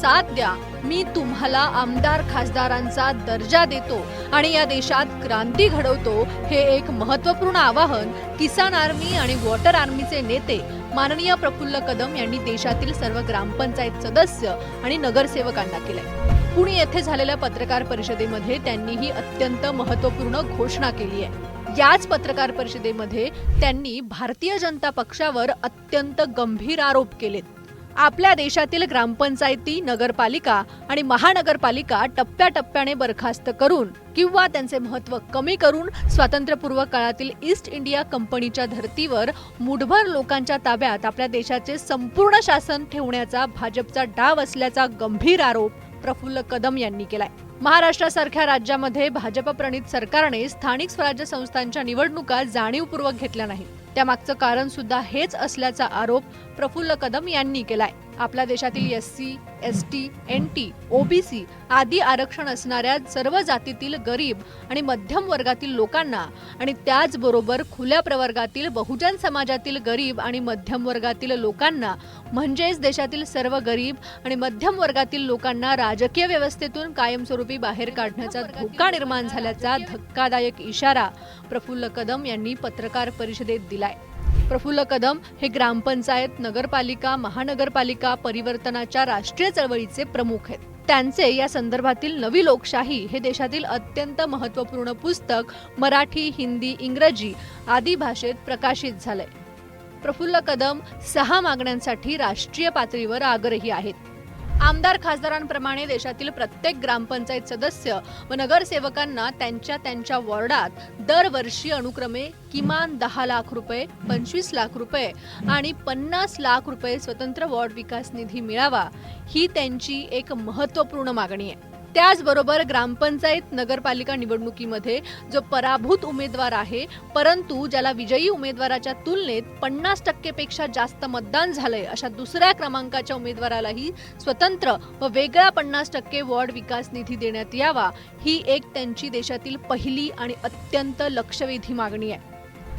साथ द्या. मी तुम्हाला आमदार खासदारांचा दर्जा देतो आणि या देशात क्रांती घडवतो हे एक महत्त्वपूर्ण आवाहन किसान आर्मी आणि वॉटर आर्मीचे नेते माननीय प्रफुल्ल कदम यांनी देशातील सर्व ग्रामपंचायत सदस्य आणि नगरसेवकांना केलंय. पुणे येथे झालेल्या पत्रकार परिषदेमध्ये त्यांनी ही अत्यंत महत्त्वपूर्ण घोषणा केली आहे. याच पत्रकार परिषदेमध्ये त्यांनी भारतीय जनता पक्षावर अत्यंत गंभीर आरोप केलेत. आपल्या देशातील ग्रामपंचायती नगरपालिका आणि महानगरपालिका टप्प्याटप्प्याने बरखास्त करून किंवा त्यांचे महत्त्व कमी करून स्वातंत्र्यपूर्व काळातील ईस्ट इंडिया कंपनीच्या धर्तीवर मुठभर लोकांच्या ताब्यात आपल्या देशाचे संपूर्ण शासन ठेवण्याचा भाजपचा डाव असल्याचा गंभीर आरोप प्रफुल्ल कदम यांनी केलाय. महाराष्ट्रासारख्या राज्यामध्ये भाजप प्रणित सरकारने स्थानिक स्वराज्य संस्थांच्या निवडणुका जाणीवपूर्वक घेतल्या नाहीत. त्यामागचं कारण सुद्धा हेच असल्याचा आरोप प्रफुल्ल कदम यांनी केलाय. आपल्या देशातील S C S T N T OBC आदी आरक्षण असणाऱ्या सर्व जातीतील गरीब आणि मध्यम वर्गातील लोकांना आणि त्याचबरोबर खुल्या प्रवर्गातील बहुजन समाजातील गरीब आणि मध्यम वर्गातील लोकांना म्हणजेच देशातील सर्व गरीब आणि मध्यम वर्गातील लोकांना राजकीय व्यवस्थेतून कायमस्वरूपी बाहेर काढण्याचा धोका निर्माण झाल्याचा धक्कादायक इशारा प्रफुल्ल कदम यांनी पत्रकार परिषदेत दिलाय. प्रफुल्ल कदम हे ग्रामपंचायत नगरपालिका महानगरपालिका परिवर्तनाच्या राष्ट्रीय चळवळीचे प्रमुख आहेत. त्यांचे या संदर्भातील नवी लोकशाही हे देशातील अत्यंत महत्त्वपूर्ण पुस्तक मराठी हिंदी इंग्रजी आदी भाषेत प्रकाशित झालंय. प्रफुल्ल कदम सहा मागण्यांसाठी राष्ट्रीय पातळीवर आग्रही आहेत. आमदार खासदारांप्रमाणे देशातील प्रत्येक ग्रामपंचायत सदस्य व नगरसेवकांना त्यांच्या त्यांच्या वॉर्डात दरवर्षी अनुक्रमे किमान दहा लाख रुपये पंचवीस लाख रुपये आणि पन्नास लाख रुपये स्वतंत्र वॉर्ड विकास निधी मिळावा ही त्यांची एक महत्त्वपूर्ण मागणी आहे. त्याचबरोबर ग्रामपंचायत नगरपालिका निवडणुकीमध्ये जो पराभूत उमेदवार आहे परंतु ज्याला विजयी उमेदवाराच्या तुलनेत पन्नास टक्केपेक्षा जास्त मतदान झालंय अशा दुसऱ्या क्रमांकाच्या उमेदवारालाही स्वतंत्र व वेगळा पन्नास टक्के वॉर्ड विकास निधी देण्यात यावा ही एक त्यांची देशातील पहिली आणि अत्यंत लक्षवेधी मागणी आहे.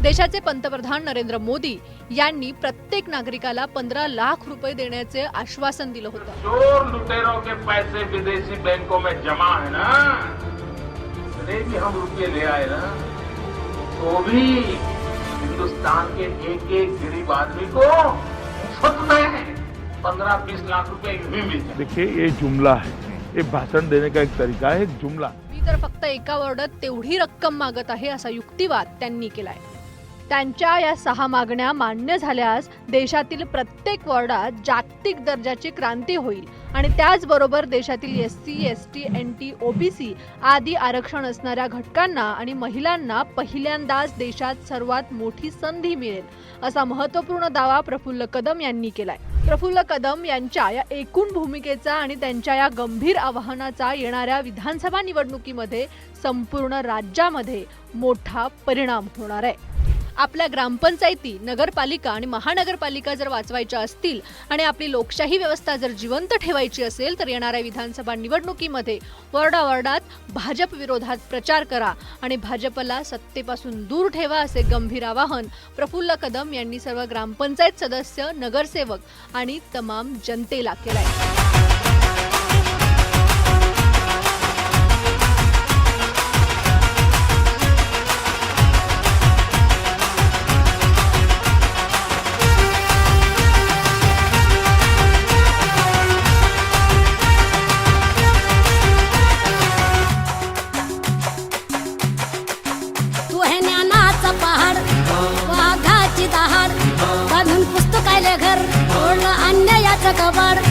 देशाचे पंतप्रधान नरेंद्र मोदी यांनी प्रत्येक नागरिकाला पंधरा लाख रुपये देण्याचे आश्वासन दिलं होतं. चोर लुटेरों के पैसे विदेशी बैंकों में जमा है ना? इतने भी हम रुपये ले आए ना तो भी हिंदुस्तान के एक एक गरीब आदमी को मुफ्त में पंद्रह बीस लाख रुपए यूं ही मिल जाए। देखिए ये जुमला है। ये भाषण देने का एक तरीका है एक जुमला। मी तर फक्त एका वॉर्डात तेवढी रक्कम मागत आहे असा युक्तिवाद त्यांनी केलाय. त्यांच्या या सहा मागण्या मान्य झाल्यास देशातील प्रत्येक वॉर्डात जागतिक दर्जाची क्रांती होईल. आणि त्याचबरोबर देशातील S C S T N T OBC आदी आरक्षण असणाऱ्या घटकांना आणि महिलांना पहिल्यांदाच देशात सर्वात मोठी संधी मिळेल असा महत्त्वपूर्ण दावा प्रफुल्ल कदम यांनी केलाय. प्रफुल्ल कदम यांच्या या एकूण भूमिकेचा आणि त्यांच्या या गंभीर आवाहनाचा येणाऱ्या विधानसभा निवडणुकीमध्ये संपूर्ण राज्यामध्ये मोठा परिणाम होणार आहे. आपल्या ग्रामपंचायती नगरपालिका आणि महानगरपालिका जर वाचवायच्या असतील आणि आपली लोकशाही व्यवस्था जर जिवंत ठेवायची असेल तर येणाऱ्या विधानसभा निवडणुकीमध्ये वॉर्डावॉर्डात भाजप विरोधात प्रचार करा आणि भाजपला सत्तेपासून दूर ठेवा असे गंभीर आवाहन प्रफुल्ल कदम यांनी सर्व ग्रामपंचायत सदस्य नगरसेवक आणि तमाम जनतेला केलंय. acabar.